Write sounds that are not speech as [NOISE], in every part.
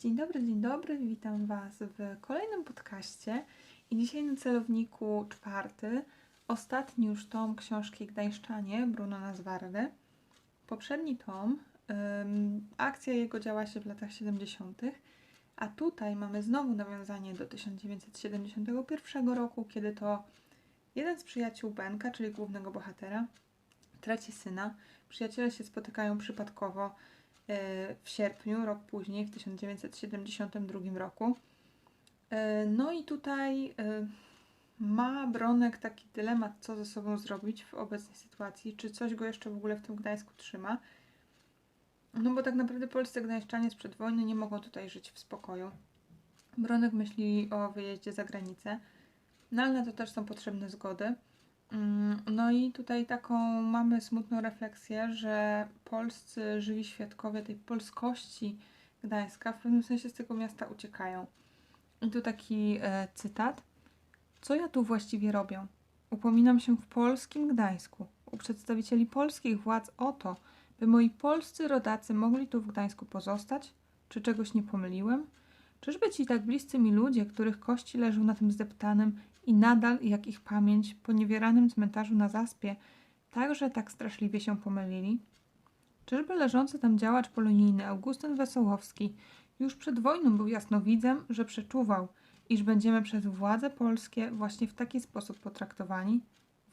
Dzień dobry, dzień dobry, witam Was w kolejnym podcaście i dzisiaj na celowniku czwarty, ostatni już tom książki Gdańszczanie Bruno Nazwardy. Poprzedni tom, ym, akcja jego działa się w latach 70., a tutaj mamy znowu nawiązanie do 1971 roku, kiedy to jeden z przyjaciół Benka, czyli głównego bohatera, traci syna. Przyjaciele się spotykają przypadkowo w sierpniu, rok później, w 1972 roku. E, No i tutaj e, ma Bronek taki dylemat, co ze sobą zrobić w obecnej sytuacji, czy coś go jeszcze w ogóle w tym Gdańsku trzyma. No bo tak naprawdę polscy gdańszczanie sprzed wojny nie mogą tutaj żyć w spokoju. Bronek myśli o wyjeździe za granicę, no ale na to też są potrzebne zgody. Mm, No i tutaj taką mamy smutną refleksję, że polscy żywi świadkowie tej polskości Gdańska w pewnym sensie z tego miasta uciekają. I tu taki e, cytat. Co ja tu właściwie robię? Upominam się w polskim Gdańsku u przedstawicieli polskich władz o to, by moi polscy rodacy mogli tu w Gdańsku pozostać? Czy czegoś nie pomyliłem? Czyżby ci tak bliscy mi ludzie, których kości leżą na tym zdeptanym i nadal, jak ich pamięć, poniewieranym cmentarzu na Zaspie, także tak straszliwie się pomylili? Czyżby leżący tam działacz polonijny Augustyn Wesołowski już przed wojną był jasnowidzem, że przeczuwał, iż będziemy przez władze polskie właśnie w taki sposób potraktowani?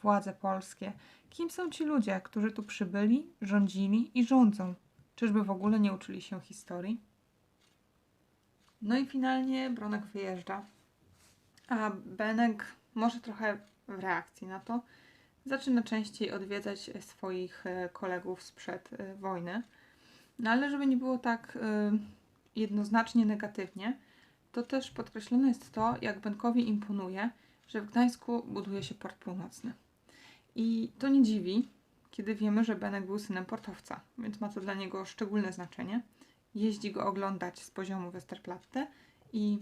Władze polskie. Kim są ci ludzie, którzy tu przybyli, rządzili i rządzą? Czyżby w ogóle nie uczyli się historii? No i finalnie Bronek wyjeżdża. A Benek, może trochę w reakcji na to, zaczyna częściej odwiedzać swoich e, kolegów sprzed e, wojny. No ale żeby nie było tak e, jednoznacznie negatywnie, to też podkreślone jest to, jak Benkowi imponuje, że w Gdańsku buduje się port północny. I to nie dziwi, kiedy wiemy, że Benek był synem portowca, więc ma to dla niego szczególne znaczenie. Jeździ go oglądać z poziomu Westerplatte i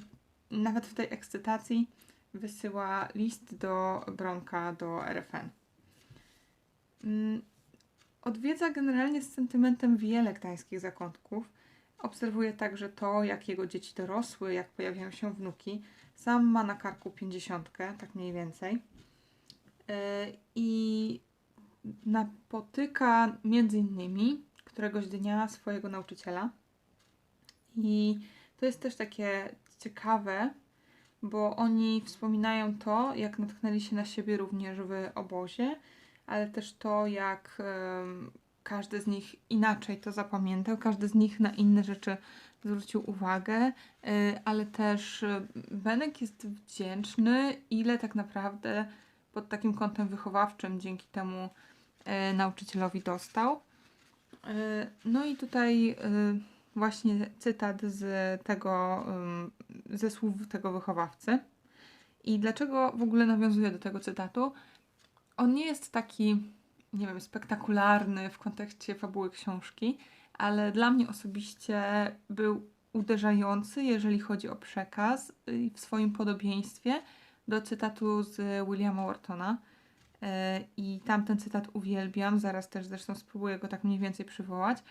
nawet w tej ekscytacji wysyła list do Bronka do RFN. Mm, Odwiedza generalnie z sentymentem wiele gdańskich zakątków. Obserwuje także to, jak jego dzieci dorosły, jak pojawiają się wnuki. Sam ma na karku pięćdziesiątkę, tak mniej więcej. Yy, I napotyka między innymi któregoś dnia swojego nauczyciela. I to jest też takie ciekawe, bo oni wspominają to, jak natknęli się na siebie również w obozie, ale też to, jak em, każdy z nich inaczej to zapamiętał, każdy z nich na inne rzeczy zwrócił uwagę, y, ale też y, Benek jest wdzięczny, ile tak naprawdę pod takim kątem wychowawczym dzięki temu y, nauczycielowi dostał. Y, No i tutaj y, właśnie cytat z tego, ze słów tego wychowawcy. I dlaczego w ogóle nawiązuję do tego cytatu? On nie jest taki, nie wiem, spektakularny w kontekście fabuły książki, ale dla mnie osobiście był uderzający, jeżeli chodzi o przekaz y, w swoim podobieństwie do cytatu z Williama Whartona. Y, I tamten cytat uwielbiam, zaraz też zresztą spróbuję go tak mniej więcej przywołać.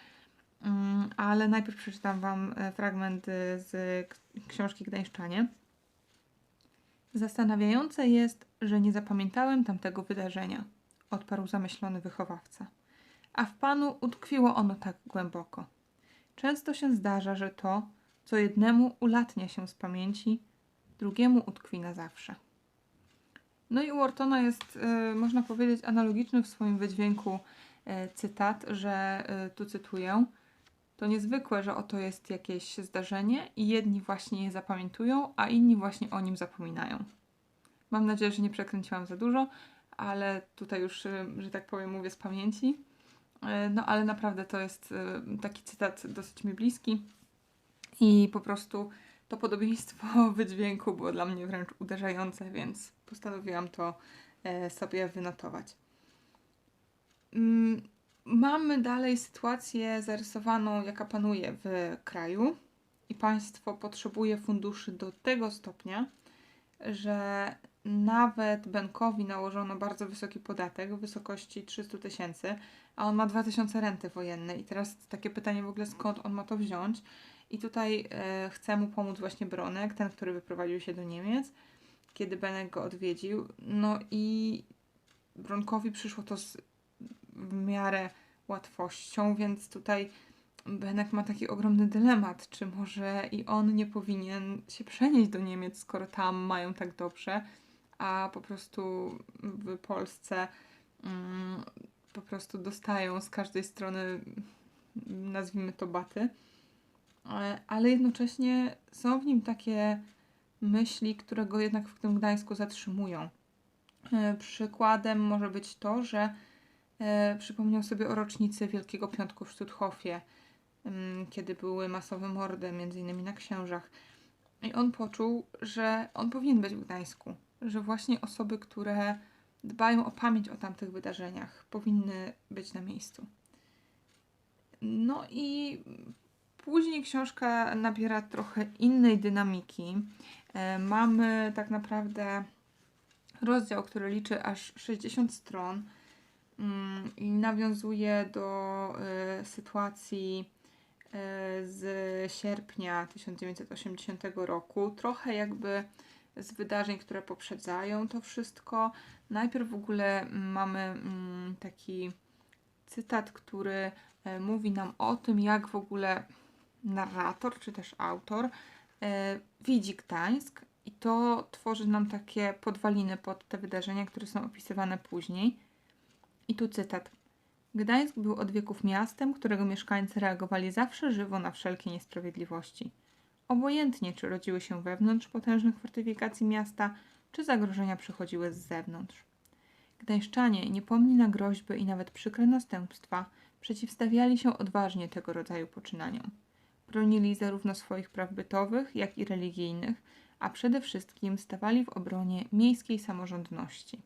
Mm, Ale najpierw przeczytam Wam e, fragment y, z książki Gdańszczanie. Zastanawiające jest, że nie zapamiętałem tamtego wydarzenia, odparł zamyślony wychowawca. A w panu utkwiło ono tak głęboko. Często się zdarza, że to, co jednemu ulatnia się z pamięci, drugiemu utkwi na zawsze. No i u Ortona jest, e, można powiedzieć, analogiczny w swoim wydźwięku e, cytat, że e, tu cytuję. To niezwykłe, że oto jest jakieś zdarzenie i jedni właśnie je zapamiętują, a inni właśnie o nim zapominają. Mam nadzieję, że nie przekręciłam za dużo, ale tutaj już, y, że tak powiem, mówię z pamięci. Y, No ale naprawdę to jest y, taki cytat dosyć mi bliski i po prostu to podobieństwo [LAUGHS] wydźwięku było dla mnie wręcz uderzające, więc postanowiłam to e, sobie wynotować. Mamy dalej sytuację zarysowaną, jaka panuje w kraju, i państwo potrzebuje funduszy do tego stopnia, że nawet Benkowi nałożono bardzo wysoki podatek w wysokości 300 tysięcy, a on ma 2000 renty wojennej. I teraz takie pytanie w ogóle, skąd on ma to wziąć? I tutaj e, chce mu pomóc właśnie Bronek, ten, który wyprowadził się do Niemiec, kiedy Benek go odwiedził. No i Bronkowi przyszło to z w miarę łatwością, więc tutaj Benek ma taki ogromny dylemat, czy może i on nie powinien się przenieść do Niemiec, skoro tam mają tak dobrze, a po prostu w Polsce mm, po prostu dostają z każdej strony, nazwijmy to baty. E, Ale jednocześnie są w nim takie myśli, które go jednak w tym Gdańsku zatrzymują. E, Przykładem może być to, że e, przypomniał sobie o rocznicy Wielkiego Piątku w Stutthofie, mm, kiedy były masowe mordy, między innymi na księżach. I on poczuł, że on powinien być w Gdańsku, że właśnie osoby, które dbają o pamięć o tamtych wydarzeniach, powinny być na miejscu. No i później książka nabiera trochę innej dynamiki. E, Mamy tak naprawdę rozdział, który liczy aż 60 stron i nawiązuje do e, sytuacji e, z sierpnia 1980 roku. Trochę jakby z wydarzeń, które poprzedzają to wszystko. Najpierw w ogóle mamy mm, taki cytat, który e, mówi nam o tym, jak w ogóle narrator czy też autor widzi Gdańsk i to tworzy nam takie podwaliny pod te wydarzenia, które są opisywane później. I tu cytat. Gdańsk był od wieków miastem, którego mieszkańcy reagowali zawsze żywo na wszelkie niesprawiedliwości. Obojętnie, czy rodziły się wewnątrz potężnych fortyfikacji miasta, czy zagrożenia przychodziły z zewnątrz. Gdańszczanie, niepomni na groźby i nawet przykre następstwa, przeciwstawiali się odważnie tego rodzaju poczynaniom. Bronili zarówno swoich praw bytowych, jak i religijnych, a przede wszystkim stawali w obronie miejskiej samorządności.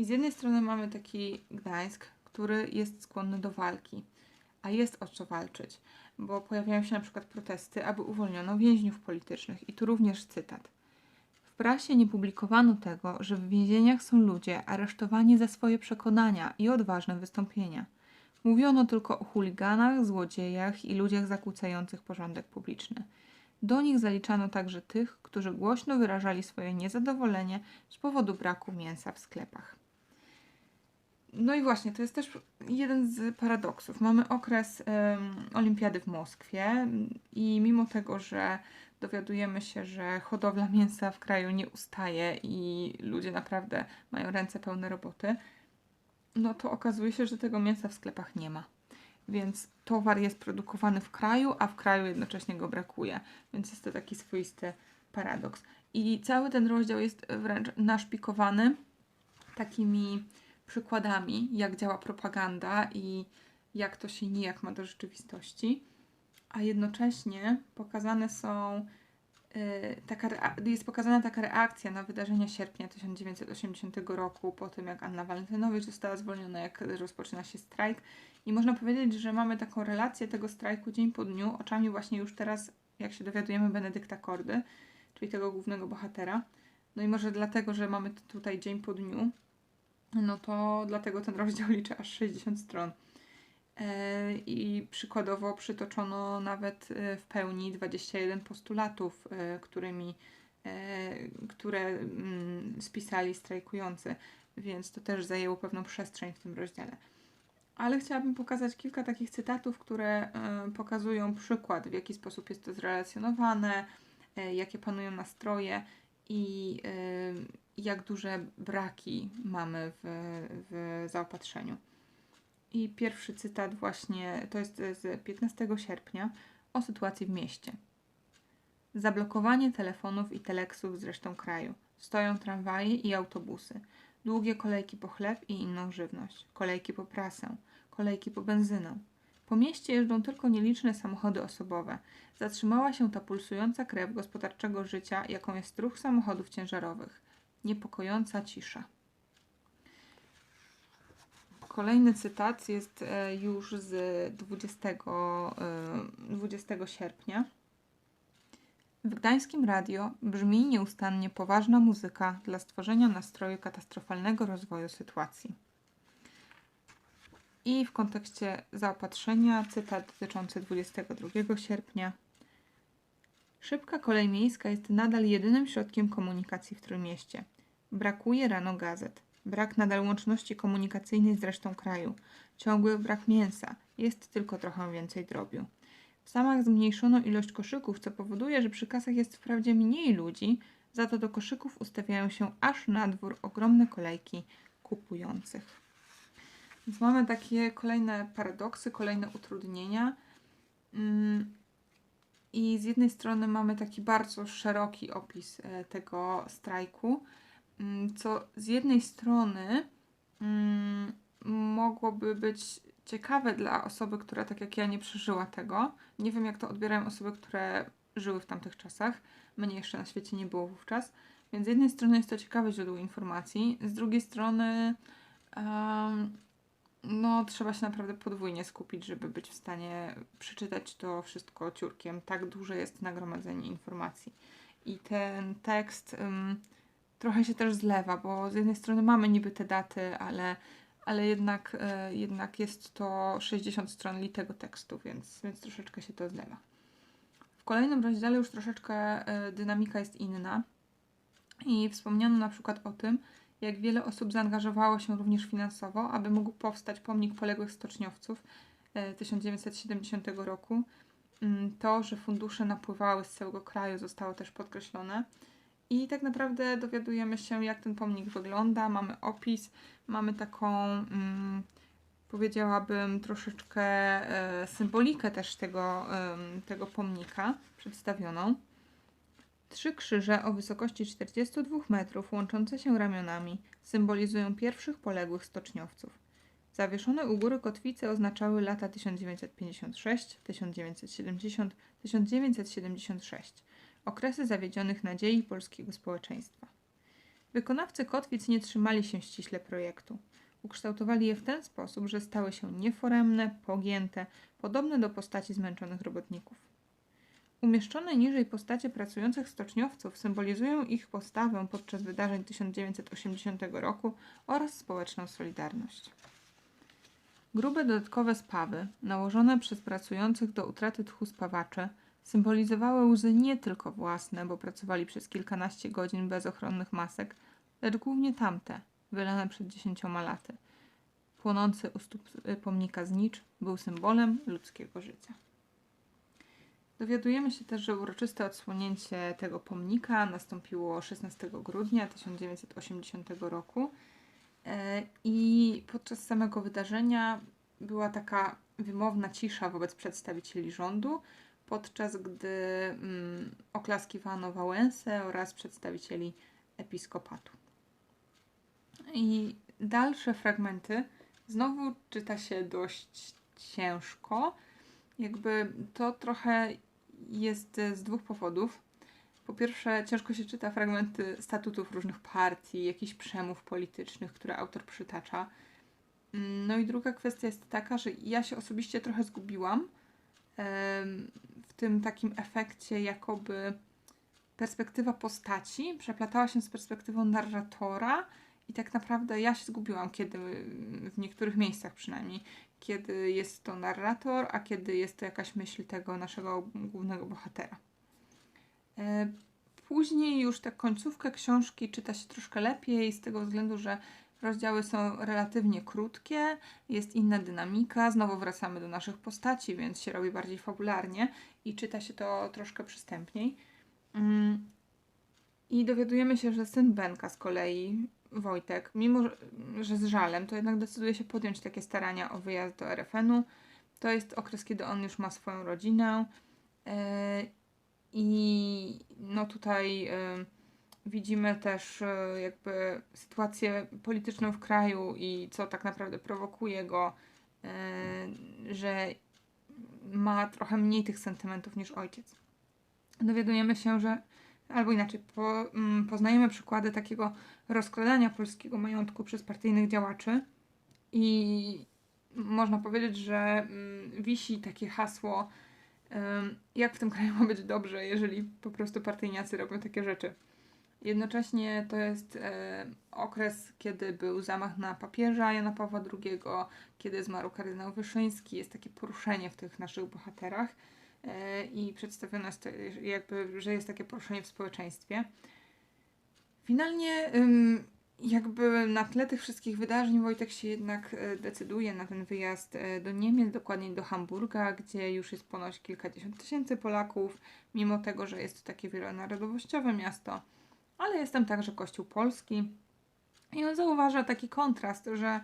I z jednej strony mamy taki Gdańsk, który jest skłonny do walki, a jest o co walczyć, bo pojawiają się na przykład protesty, aby uwolniono więźniów politycznych. I tu również cytat. W prasie nie publikowano tego, że w więzieniach są ludzie aresztowani za swoje przekonania i odważne wystąpienia. Mówiono tylko o chuliganach, złodziejach i ludziach zakłócających porządek publiczny. Do nich zaliczano także tych, którzy głośno wyrażali swoje niezadowolenie z powodu braku mięsa w sklepach. No i właśnie, to jest też jeden z paradoksów. Mamy okres em, Olimpiady w Moskwie i mimo tego, że dowiadujemy się, że hodowla mięsa w kraju nie ustaje i ludzie naprawdę mają ręce pełne roboty, no to okazuje się, że tego mięsa w sklepach nie ma. Więc towar jest produkowany w kraju, a w kraju jednocześnie go brakuje. Więc jest to taki swoisty paradoks. I cały ten rozdział jest wręcz naszpikowany takimi przykładami, jak działa propaganda i jak to się nijak ma do rzeczywistości, a jednocześnie pokazane są y, taka, jest pokazana taka reakcja na wydarzenia sierpnia 1980 roku, po tym jak Anna Walentynowicz została zwolniona, jak rozpoczyna się strajk. I można powiedzieć, że mamy taką relację tego strajku dzień po dniu, oczami właśnie już teraz, jak się dowiadujemy, Benedykta Kordy, czyli tego głównego bohatera. No i może dlatego, że mamy tutaj dzień po dniu, no to dlatego ten rozdział [LAUGHS] liczy aż 60 stron. E, I przykładowo przytoczono nawet e, w pełni 21 postulatów, e, którymi, które mm, spisali strajkujący, więc to też zajęło pewną przestrzeń w tym rozdziale. Ale chciałabym pokazać kilka takich cytatów, które pokazują przykład, w jaki sposób jest to zrelacjonowane, jakie panują nastroje i jak duże braki mamy w, w zaopatrzeniu. I pierwszy cytat właśnie to jest z 15 sierpnia o sytuacji w mieście. Zablokowanie telefonów i teleksów z resztą kraju. Stoją tramwaje i autobusy. Długie kolejki po chleb i inną żywność. Kolejki po prasę. Kolejki po benzynę. Po mieście jeżdżą tylko nieliczne samochody osobowe. Zatrzymała się ta pulsująca krew gospodarczego życia, jaką jest ruch samochodów ciężarowych. Niepokojąca cisza. Kolejny cytat jest e, już z 20, e, 20 sierpnia. W gdańskim radio brzmi nieustannie poważna muzyka dla stworzenia nastroju katastrofalnego rozwoju sytuacji. I w kontekście zaopatrzenia cytat dotyczący 22 sierpnia. Szybka kolej miejska jest nadal jedynym środkiem komunikacji w Trójmieście. Brakuje rano gazet. Brak nadal łączności komunikacyjnej z resztą kraju. Ciągły brak mięsa. Jest tylko trochę więcej drobiu. W samach zmniejszono ilość koszyków, co powoduje, że przy kasach jest wprawdzie mniej ludzi, za to do koszyków ustawiają się aż na dwór ogromne kolejki kupujących. Więc mamy takie kolejne paradoksy, kolejne utrudnienia. Mm, I z jednej strony mamy taki bardzo szeroki opis e, tego strajku, mm, co z jednej strony mm, mogłoby być ciekawe dla osoby, która tak jak ja nie przeżyła tego. Nie wiem, jak to odbierają osoby, które żyły w tamtych czasach. Mnie jeszcze na świecie nie było wówczas. Więc z jednej strony jest to ciekawe źródło informacji, z drugiej strony um, no, trzeba się naprawdę podwójnie skupić, żeby być w stanie przeczytać to wszystko ciurkiem. Tak duże jest nagromadzenie informacji. I ten tekst trochę się też zlewa, bo z jednej strony mamy niby te daty, ale, ale jednak, e, jednak jest to 60 stron litego tekstu, więc, więc troszeczkę się to zlewa. W kolejnym rozdziale już troszeczkę e, dynamika jest inna. I wspomniano na przykład o tym, jak wiele osób zaangażowało się również finansowo, aby mógł powstać pomnik poległych stoczniowców 1970 e, roku. Mm, to, że fundusze napływały z całego kraju, zostało też podkreślone. I tak naprawdę dowiadujemy się, jak ten pomnik wygląda. Mamy opis, mamy taką, mm, powiedziałabym, troszeczkę e, symbolikę też tego, tego pomnika przedstawioną. Trzy krzyże o wysokości 42 metrów, łączące się ramionami, symbolizują pierwszych poległych stoczniowców. Zawieszone u góry kotwice oznaczały lata 1956, 1970, 1976 okresy zawiedzionych nadziei polskiego społeczeństwa. Wykonawcy kotwic nie trzymali się ściśle projektu. Ukształtowali je w ten sposób, że stały się nieforemne, pogięte, podobne do postaci zmęczonych robotników. Umieszczone niżej postacie pracujących stoczniowców symbolizują ich postawę podczas wydarzeń 1980 roku oraz społeczną solidarność. Grube dodatkowe spawy, nałożone przez pracujących do utraty tchu spawaczy, symbolizowały łzy nie tylko własne, bo pracowali przez kilkanaście godzin bez ochronnych masek, lecz głównie tamte, wylane przed dziesięcioma laty. Płonący u stóp pomnika znicz był symbolem ludzkiego życia. Dowiadujemy się też, że uroczyste odsłonięcie tego pomnika nastąpiło 16 grudnia 1980 roku e, i podczas samego wydarzenia była taka wymowna cisza wobec przedstawicieli rządu, podczas gdy mm, oklaskiwano Wałęsę oraz przedstawicieli episkopatu. I dalsze fragmenty znowu czyta się dość ciężko. Jakby to trochę jest e, z dwóch powodów. Po pierwsze, ciężko się czyta fragmenty statutów różnych partii, jakichś przemów politycznych, które autor przytacza. Mm, no i druga kwestia jest taka, że ja się osobiście trochę zgubiłam w tym takim efekcie, jakoby perspektywa postaci przeplatała się z perspektywą narratora i tak naprawdę ja się zgubiłam, kiedy w niektórych miejscach przynajmniej, kiedy jest to narrator, a kiedy jest to jakaś myśl tego naszego głównego bohatera. E, później już tę końcówkę książki czyta się troszkę lepiej, z tego względu, że rozdziały są relatywnie krótkie, jest inna dynamika, znowu wracamy do naszych postaci, więc się robi bardziej fabularnie i czyta się to troszkę przystępniej. Mm, I dowiadujemy się, że syn Benka z kolei Wojtek, mimo że z żalem, to jednak decyduje się podjąć takie starania o wyjazd do RFN-u. To jest okres, kiedy on już ma swoją rodzinę. E, I no tutaj e, widzimy też e, jakby sytuację polityczną w kraju i co tak naprawdę prowokuje go, że ma trochę mniej tych sentymentów niż ojciec. Dowiadujemy się, że albo inaczej, po, mm, poznajemy przykłady takiego rozkładania polskiego majątku przez partyjnych działaczy i można powiedzieć, że mm, wisi takie hasło, jak w tym kraju ma być dobrze, jeżeli po prostu partyjniacy robią takie rzeczy. Jednocześnie to jest e, okres, kiedy był zamach na papieża Jana Pawła II, kiedy zmarł kardynał Wyszyński. Jest takie poruszenie w tych naszych bohaterach i przedstawione jest to, jakby, że jest takie poruszenie w społeczeństwie. Finalnie jakby na tle tych wszystkich wydarzeń Wojtek się jednak e, decyduje na ten wyjazd e, do Niemiec, dokładniej do Hamburga, gdzie już jest ponoć kilkadziesiąt tysięcy Polaków, mimo tego, że jest to takie wielonarodowościowe miasto, ale jest tam także Kościół Polski. I on zauważa taki kontrast, że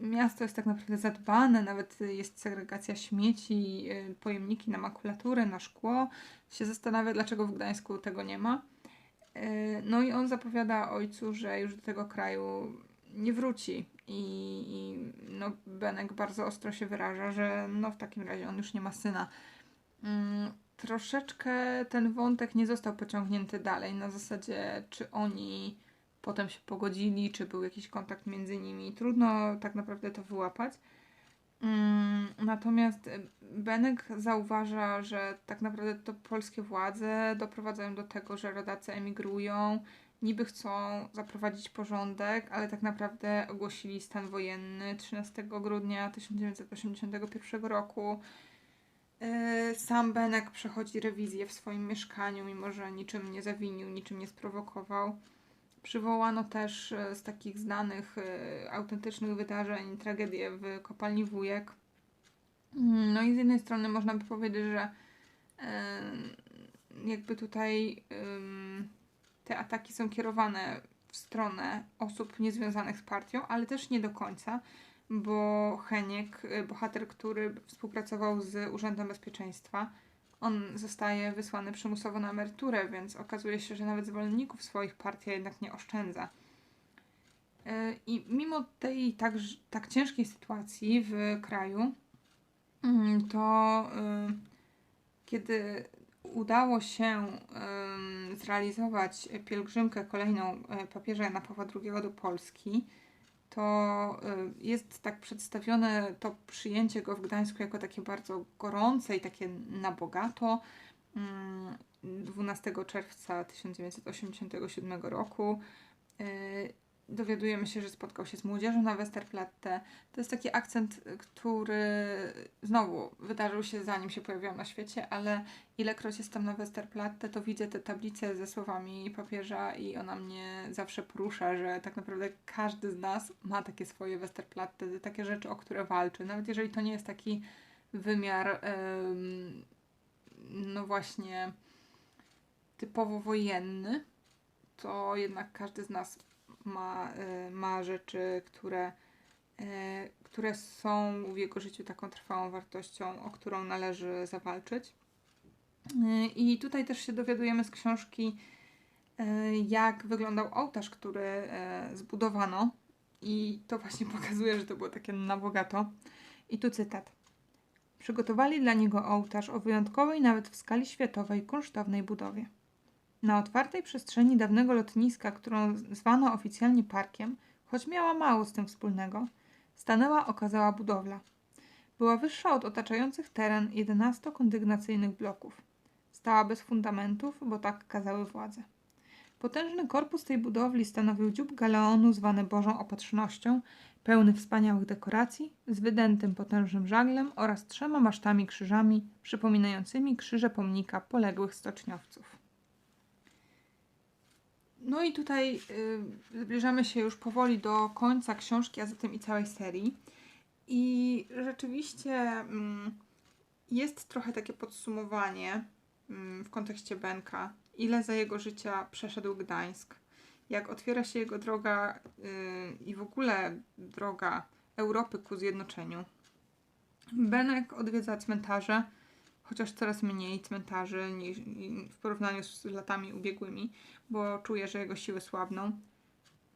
miasto jest tak naprawdę zadbane, nawet jest segregacja śmieci, e, pojemniki na makulaturę, na szkło. Się zastanawia, dlaczego w Gdańsku tego nie ma. E, no i on zapowiada ojcu, że już do tego kraju nie wróci. I, i no, Benek bardzo ostro się wyraża, że no w takim razie on już nie ma syna. Mm, troszeczkę ten wątek nie został pociągnięty dalej, na zasadzie czy oni potem się pogodzili, czy był jakiś kontakt między nimi. Trudno tak naprawdę to wyłapać. Mm, natomiast Benek zauważa, że tak naprawdę to polskie władze doprowadzają do tego, że rodacy emigrują, niby chcą zaprowadzić porządek, ale tak naprawdę ogłosili stan wojenny 13 grudnia 1981 roku. Yy, sam Benek przechodzi rewizję w swoim mieszkaniu, mimo że niczym nie zawinił, niczym nie sprowokował. Przywołano też e, z takich znanych, e, autentycznych wydarzeń tragedię w kopalni Wujek. Mm, no i z jednej strony można by powiedzieć, że e, jakby tutaj te ataki są kierowane w stronę osób niezwiązanych z partią, ale też nie do końca, bo Heniek, bohater, który współpracował z Urzędem Bezpieczeństwa, on zostaje wysłany przymusowo na emeryturę, więc okazuje się, że nawet zwolenników swoich partia jednak nie oszczędza. E, I mimo tej tak, tak ciężkiej sytuacji w kraju, mm, to y, kiedy udało się zrealizować pielgrzymkę kolejną e, papieża Jana Pawła II do Polski, to y, jest tak przedstawione to przyjęcie go w Gdańsku jako takie bardzo gorące i takie na bogato. 12 mm, czerwca 1987 roku y, dowiadujemy się, że spotkał się z młodzieżą na Westerplatte. To jest taki akcent, który znowu wydarzył się zanim się pojawiłam na świecie, ale ilekroć jestem na Westerplatte, to widzę te tablice ze słowami papieża i ona mnie zawsze porusza, że tak naprawdę każdy z nas ma takie swoje Westerplatte, takie rzeczy, o które walczy. Nawet jeżeli to nie jest taki wymiar, no właśnie typowo wojenny, to jednak każdy z nas ma, y, ma rzeczy, które, y, które są w jego życiu taką trwałą wartością, o którą należy zawalczyć. Y, I tutaj też się dowiadujemy z książki, jak wyglądał ołtarz, który zbudowano. I to właśnie [LAUGHS] pokazuje, że to było takie na bogato. I tu cytat. Przygotowali dla niego ołtarz o wyjątkowej nawet w skali światowej kunsztownej budowie. Na otwartej przestrzeni dawnego lotniska, którą zwano oficjalnie parkiem, choć miała mało z tym wspólnego, stanęła okazała budowla. Była wyższa od otaczających teren 11 kondygnacyjnych bloków. Stała bez fundamentów, bo tak kazały władze. Potężny korpus tej budowli stanowił dziób galeonu zwany Bożą Opatrznością, pełny wspaniałych dekoracji, z wydętym potężnym żaglem oraz trzema masztami krzyżami przypominającymi krzyże pomnika poległych stoczniowców. No i tutaj y, zbliżamy się już powoli do końca książki, a zatem i całej serii. I rzeczywiście mm, jest trochę takie podsumowanie mm, w kontekście Benka, ile za jego życia przeszedł Gdańsk, jak otwiera się jego droga y, i w ogóle droga Europy ku zjednoczeniu. Benek odwiedza cmentarze, chociaż coraz mniej cmentarzy niż, w porównaniu z latami ubiegłymi, bo czuje, że jego siły słabną.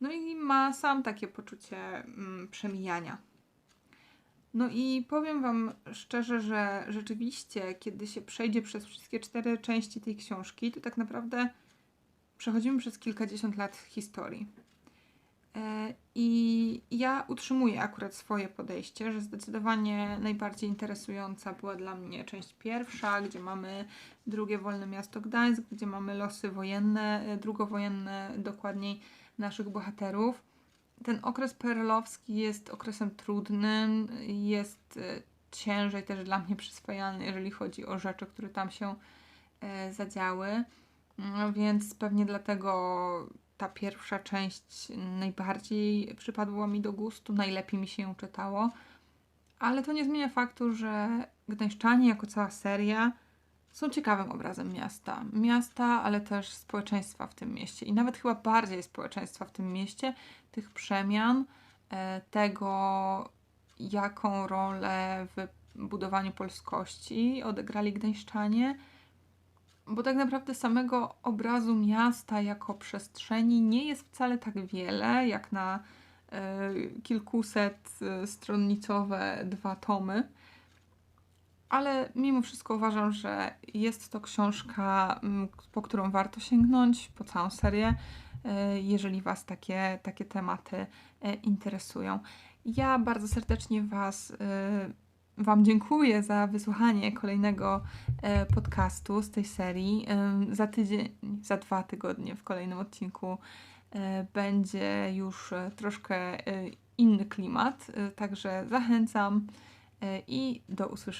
No i ma sam takie poczucie mm, przemijania. No i powiem Wam szczerze, że rzeczywiście, kiedy się przejdzie przez wszystkie cztery części tej książki, to tak naprawdę przechodzimy przez kilkadziesiąt lat historii. E, I ja utrzymuję akurat swoje podejście, że zdecydowanie najbardziej interesująca była dla mnie część pierwsza, gdzie mamy drugie wolne miasto Gdańsk, gdzie mamy losy wojenne, e, drugowojenne dokładniej naszych bohaterów. Ten okres perlowski jest okresem trudnym, jest e, ciężej też dla mnie przyswajalny, jeżeli chodzi o rzeczy, które tam się zadziały. No, więc pewnie dlatego ta pierwsza część najbardziej przypadła mi do gustu, najlepiej mi się ją czytało. Ale to nie zmienia faktu, że Gdańszczanie jako cała seria są ciekawym obrazem miasta. Miasta, ale też społeczeństwa w tym mieście. I nawet chyba bardziej społeczeństwa w tym mieście, tych przemian, e, tego, jaką rolę w budowaniu polskości odegrali Gdańszczanie bo tak naprawdę samego obrazu miasta jako przestrzeni nie jest wcale tak wiele, jak na y, kilkuset y, stronnicowe dwa tomy. Ale mimo wszystko uważam, że jest to książka, po którą warto sięgnąć, po całą serię, y, jeżeli Was takie, takie tematy interesują. Ja bardzo serdecznie Was Wam dziękuję za wysłuchanie kolejnego e, podcastu z tej serii. Za tydzień, za dwa tygodnie w kolejnym odcinku e, będzie już e, troszkę inny klimat, także zachęcam i do usłyszenia.